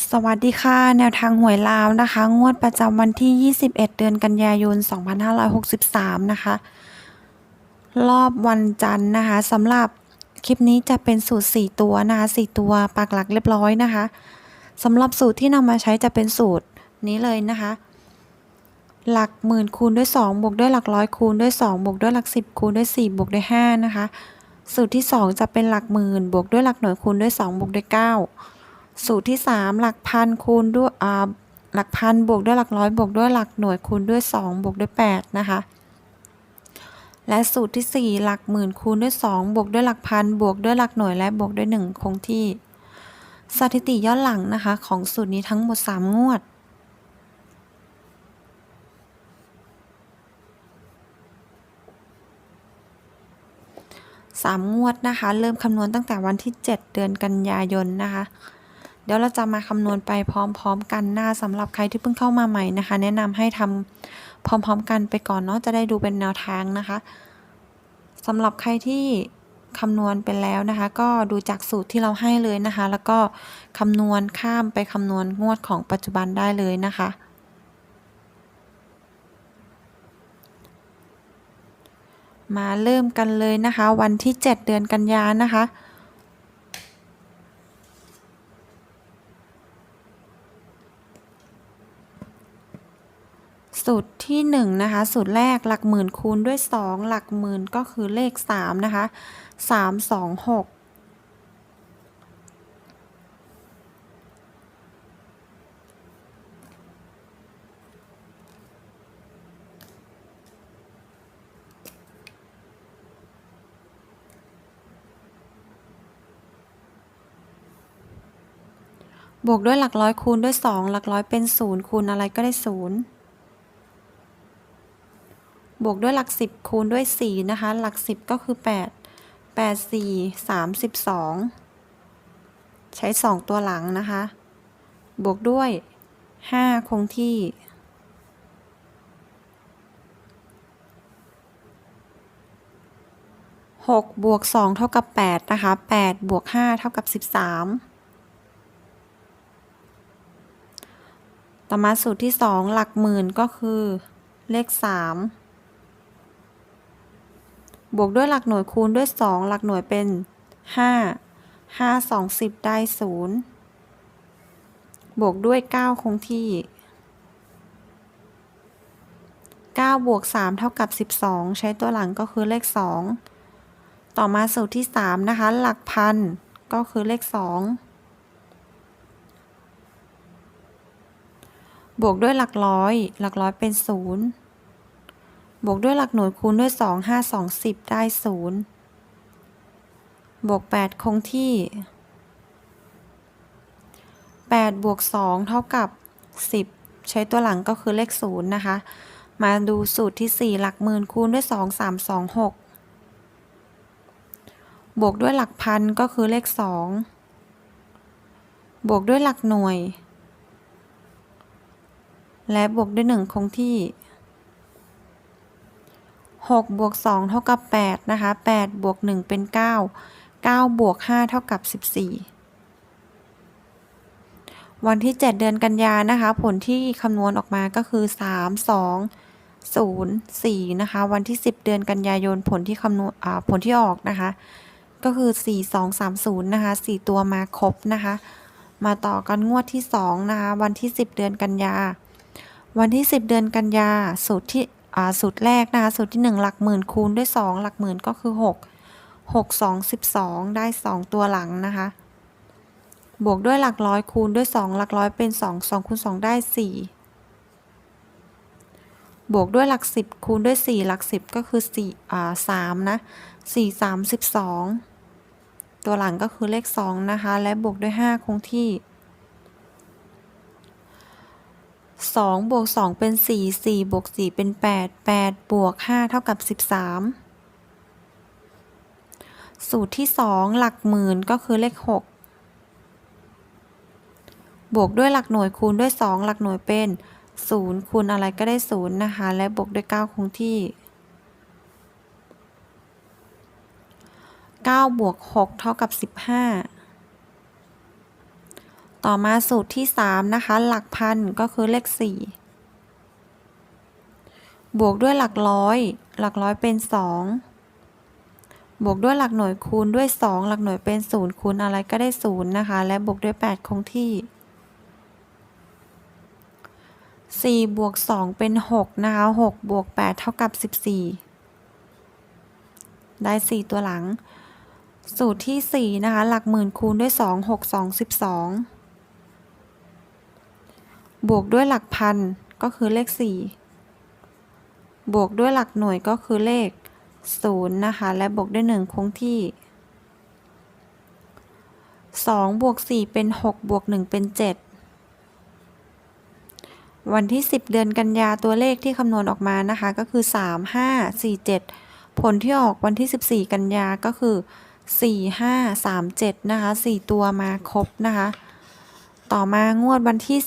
สวัสดีค่ะ แนวทางหวยลาวนะคะ งวดประจำวันที่ 21 เดือนกันยายน 2563 นะคะ รอบวันจันทร์นะคะสำหรับคลิปนี้จะเป็นสูตร 4 ตัวนะคะ4ตัวปักหลักเรียบร้อยนะคะสำหรับสูตรที่นำมาใช้จะเป็นสูตรนี้เลยนะคะ หลักหมื่นคูณด้วย 2 บวกด้วยหลักร้อยคูณด้วย 2 บวกด้วยหลัก 10 คูณด้วย 4 บวกด้วย 5 นะคะ สูตรที่ 2 จะเป็นหลักหมื่นบวกด้วยหลักหน่วยคูณด้วย 2 บวกด้วย 9 สูตรที่ 3 หลักพันคูณด้วยหลักพันบวกด้วยหลักร้อยบวกด้วยหลักหน่วยคูณด้วย 2 บวกด้วย 8 นะคะ และสูตรที่ 4 หลักหมื่นคูณด้วย 2 บวกด้วยหลักพันบวกด้วยหลักหน่วยและบวกด้วย 1 คงที่ สถิติย้อนหลังนะคะ ของสูตรนี้ทั้งหมด 3 งวดสามงวดนะคะ เริ่มคำนวณตั้งแต่วันที่ 7 เดือนกันยายนนะคะ เดี๋ยวเราจะมาคำนวณไปพร้อมๆ กันหน้าสำหรับใครที่เพิ่งเข้ามาใหม่นะคะ แนะนำให้ทำพร้อมๆ กันไปก่อนเนาะจะได้ดูเป็นแนวทางนะคะสำหรับใครที่คำนวณไปแล้วนะคะ ก็ดูจากสูตรที่เราให้เลยนะคะ แล้วก็คำนวณข้ามไปคำนวณงวดของปัจจุบันได้เลยนะคะมาเริ่มกันเลยนะคะ วันที่ 7 เดือนกันยานะคะ สูตรที่1นะคะสูตรแรกหลักหมื่นคูณด้วย 2 หลักหมื่นก็คือเลข3นะคะ3 2 6บวกด้วยหลักร้อยคูณด้วย 2 หลักร้อยเป็น 0 คูณอะไรก็ได้ 0 บวกด้วยหลัก 10 คูณด้วย 4 นะคะ หลัก 10 ก็คือ 8 8 4 32 ใช้ 2 ตัวหลังนะคะ บวกด้วย 5 คงที่ 6 บวก 2 เท่ากับ 8 นะคะ 8 บวก 5 เท่ากับ 13ต่อมาสูตรที่ 2 หลักหมื่นก็คือเลข 3 บวกด้วยหลักหน่วยคูณด้วย 2 หลักหน่วยเป็น 5 5 2 10 ได้ 0 บวกด้วย 9 คงที่ 9 บวก 3 เท่ากับ 12 ใช้ตัวหลังก็คือเลข 2 ต่อมาสูตรที่ 3 นะคะ หลักพันก็คือเลข 2 บวกด้วยหลักร้อย หลักร้อยเป็น 0 บวกด้วยหลักหน่วยคูณด้วย 2 5 2 10 ได้ 0 บวก 8 คงที่ 8 บวก 2 เท่ากับ 10 ใช้ตัวหลังก็คือเลข 0 นะคะ มาดูสูตรที่ 4 หลักหมื่นคูณด้วย 2 3 2 6 บวกด้วยหลักพันก็คือเลข 2 บวกด้วยหลักหน่วย และบวกด้วย 1 คงที่ 6บวก2เท่ากับ8นะคะ8บวก1เป็น 9 9บวก5เท่ากับ 14 วันที่ 7 เดือนกันยานะคะ ผลที่คำนวณออกมาก็คือ 3 2 0 4นะคะ วันที่ 10 เดือนกันยายนผลที่คำนวณผลที่ออกนะคะ ก็คือ 4 2 3 0นะคะ4ตัวมาครบนะคะ มาต่อกันงวดที่ 2 นะคะ วันที่ 10 เดือนกันยา วันที่ 10 เดือนกันยาสูตรที่ สูตรแรกนะคะสูตรที่ 1 หลักหมื่นคูณด้วย 2 หลักหมื่นก็คือ 6 6 2 12 ได้ 2 ตัวหลังนะคะ บวกด้วยหลักร้อยคูณด้วย 2 หลักร้อยเป็น 2 2คูณ2ได้ 4 บวกด้วยหลัก 10 คูณด้วย 4 หลัก 10 ก็คือ4อ่า3นะ 4 3 12 ตัวหลังก็คือเลข 2 นะคะ และบวกด้วย 5 คงที่ 2บวก2เป็น 4 4บวก4เป็น 8 8บวก5เท่ากับ 13 สูตรที่ 2 หลักหมื่นก็คือเลข 6 บวกด้วยหลักหน่วยคูณด้วย 2 หลักหน่วยเป็น 0 คูณอะไรก็ได้ 0 นะคะ และบวกด้วย 9 คงที่ 9 บวก 6 เท่ากับ 15 ต่อมาสูตรที่ 3 นะคะ หลักพันก็คือเลข 4 บวกด้วยหลักร้อย หลักร้อยเป็น 2 บวกด้วยหลักหน่วยคูณด้วย 2 หลักหน่วยเป็น 0 คูณอะไรก็ได้ 0 นะคะ และบวกด้วย 8 คงที่ 4 บวก 2 เป็น 6 นะคะ 6 บวก 8 เท่ากับ 14 ได้ 4 ตัวหลังสูตรที่ 4 นะคะ หลักหมื่นคูณด้วย 2 6 2 12 บวกด้วยหลักพันก็คือเลข 4 บวกด้วยหลักหน่วยก็คือเลข 0 นะคะ และบวกด้วย 1 คงที่ 2 บวก 4 เป็น 6 บวก 1 เป็น 7 วันที่ 10 เดือนกันยาตัวเลขที่คำนวณออกมานะคะ ก็คือ 3 5 4 7 ผลที่ออกวันที่ 14 กันยาก็คือ 4 5 3 7 นะคะ 4 ตัวมาครบนะคะ ต่อมางวดวันที่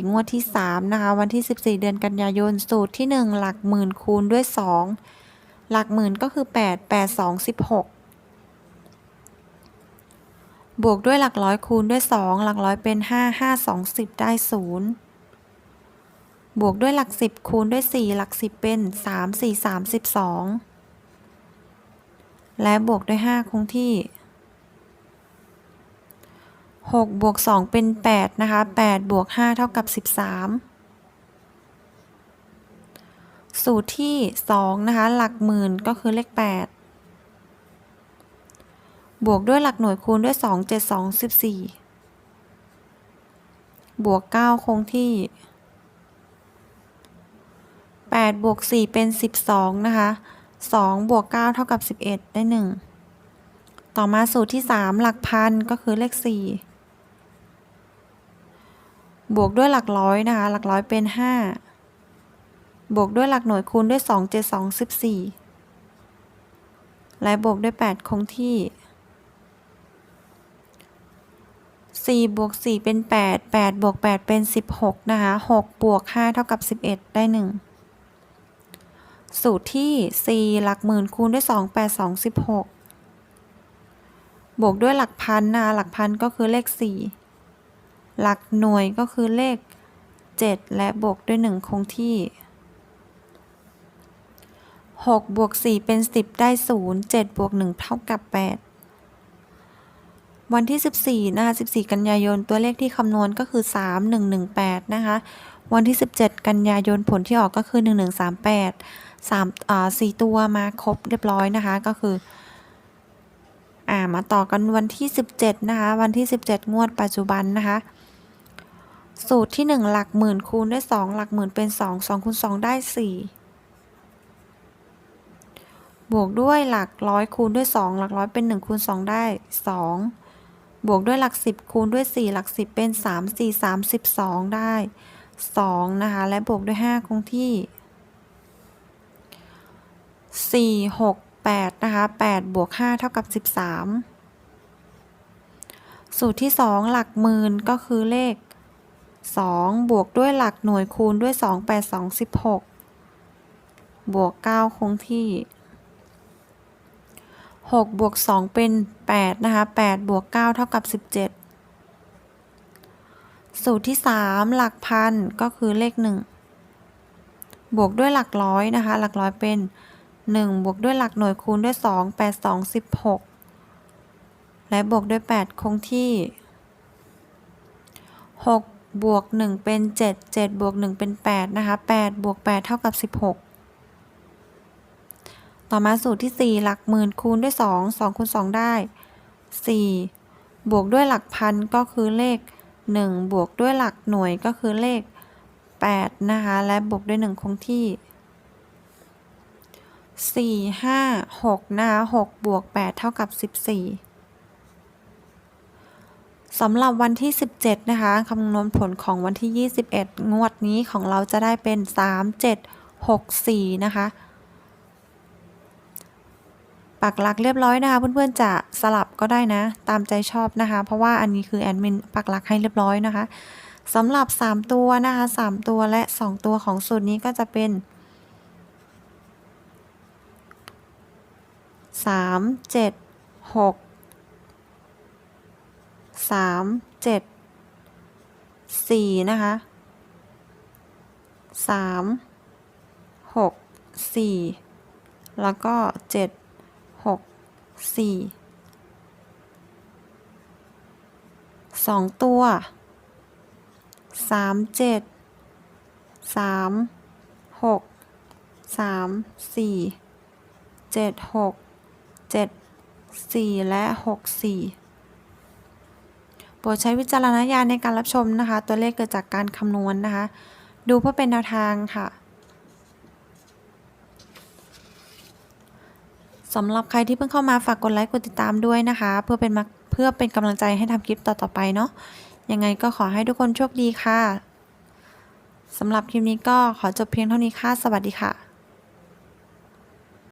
14 งวดที่ 3 นะคะ วันที่ 14 เดือนกันยายน สูตรที่ 1 หลักหมื่นคูณด้วย 2 หลักหมื่นก็คือ 8 8 2 16 บวกด้วยหลักร้อยคูณด้วย 2 หลักร้อยเป็น 5 5 2 10 ได้ 0 บวกด้วยหลัก 10 คูณด้วย 4 หลัก 10 เป็น 3 4 32และบวกด้วย 5 คงที่ 6บวก2เป็น 8 นะคะ8บวก5เท่ากับ 13 สูตรที่ 2 นะคะ หลักหมื่นก็คือเลข 8 บวกด้วยหลักหน่วยคูณด้วย 2 7 2 14 บวก 9 คงที่ 8 บวก 4 เป็น 12 นะคะ 2 บวก 9 เท่ากับ 11 ได้ 1ต่อมาสูตรที่ 3 หลักพันก็คือเลข 4 บวกด้วยหลักร้อยนะคะ หลักร้อยเป็น 5 บวกด้วยหลักหน่วยคูณด้วย 2 7 2 14 และบวกด้วย 8 คงที่ 4 บวก 4 เป็น 8 8 บวก 8 เป็น 16 นะคะ 6 บวก 5 เท่ากับ 11 ได้ 1 สูตรที่ 4 หลักหมื่นคูณด้วย 2 8 2 16 บวกด้วยหลักพันนะคะ หลักพันก็คือเลข 4 หลักหน่วยก็คือเลข 7 และบวกด้วย 1 คงที่ 6 บวก 4 เป็น 10 ได้ 0 7 บวก 1 เท่ากับ 8 วันที่ 14 นะคะ 14 กันยายน ตัวเลขที่คำนวณก็คือ 3 1 1 8 นะคะ วันที่ 17 กันยายนผลที่ออกก็คือ 1138 3อ่า4ตัวมาครบเรียบร้อยนะคะ ก็คืออ่ามาต่อกันวันที่ 17 นะคะ วันที่ 17 งวดปัจจุบันนะคะ สูตรที่ 1 หลักหมื่นคูณด้วย 2 หลักหมื่นเป็น 2 2คูณ2ได้ 4 บวกด้วยหลักร้อยคูณด้วย 2 หลักร้อยเป็น 1 คูณ 2 ได้ 2 บวกด้วยหลัก 10 คูณด้วย 4 หลัก 10 เป็น 3 4 32ได้ 2 นะคะ และบวกด้วย 5 คงที่ 4 6 8 นะคะ 8 บวก 5 เท่ากับ 13 สูตรที่ 2 หลักหมื่นก็คือเลข 2 บวกด้วยหลักหน่วยคูณด้วย 2 8 2 16 บวก 9 คงที่ 6 บวก 2 เป็น 8 นะคะ 8 บวก 9 เท่ากับ 17 สูตรที่ 3 หลักพันก็คือเลข 1 บวกด้วยหลักร้อยนะคะ หลักร้อยเป็น 1 บวกด้วยหลักหน่วยคูณด้วย 2 8 2 16 และบวกด้วย 8 คงที่ 6 บวก 1 เป็น 7 7 บวก 1 เป็น 8 นะคะ 8 บวก 8 เท่ากับ 16 ต่อมาสูตรที่ 4 หลักหมื่นคูณด้วย 2 2คูณ2 ได้ 4 บวกด้วยหลักพันก็คือเลข 1 บวกด้วยหลักหน่วยก็คือเลข 8 นะคะ และบวกด้วย 1 คงที่ 4 5 6 นะคะ 6 บวก 8 เท่ากับ 14 สำหรับวันที่ 17 นะคะคำนวณผลของวันที่ 21 งวดนี้ของเราจะได้เป็น 3 7 6 4 นะคะปักหลักเรียบร้อยนะคะ เพื่อนๆจะสลับก็ได้นะ ตามใจชอบนะคะ เพราะว่าอันนี้คือแอดมินปักหลักให้เรียบร้อยนะคะสำหรับ 3 ตัวนะคะ 3 ตัวและ 2 ตัวของสูตรนี้ก็จะเป็น 3 7 6 3 7สี่นะคะสามหกสี่แล้วก็เจ็ดหกสี่สองตัวสามเจ็ดสามหกสามสี่เจ็ดหกเจ็ดสี่และหกสี่ ปรดใช้วิจารณญาณในการรับชมนะคะ ตัวเลขเกิดจากการคำนวณนะคะ ดูเพื่อเป็นแนวทางค่ะสำหรับใครที่เพิ่งเข้ามาฝากกดไลค์กดติดตามด้วยนะคะ เพื่อเป็นเพื่อเป็นกำลังใจให้ทำคลิปต่อๆไปเนาะยังไงก็ขอให้ทุกคนโชคดีค่ะสำหรับคลิปนี้ก็ขอจบเพียงเท่านี้ค่ะ สวัสดีค่ะ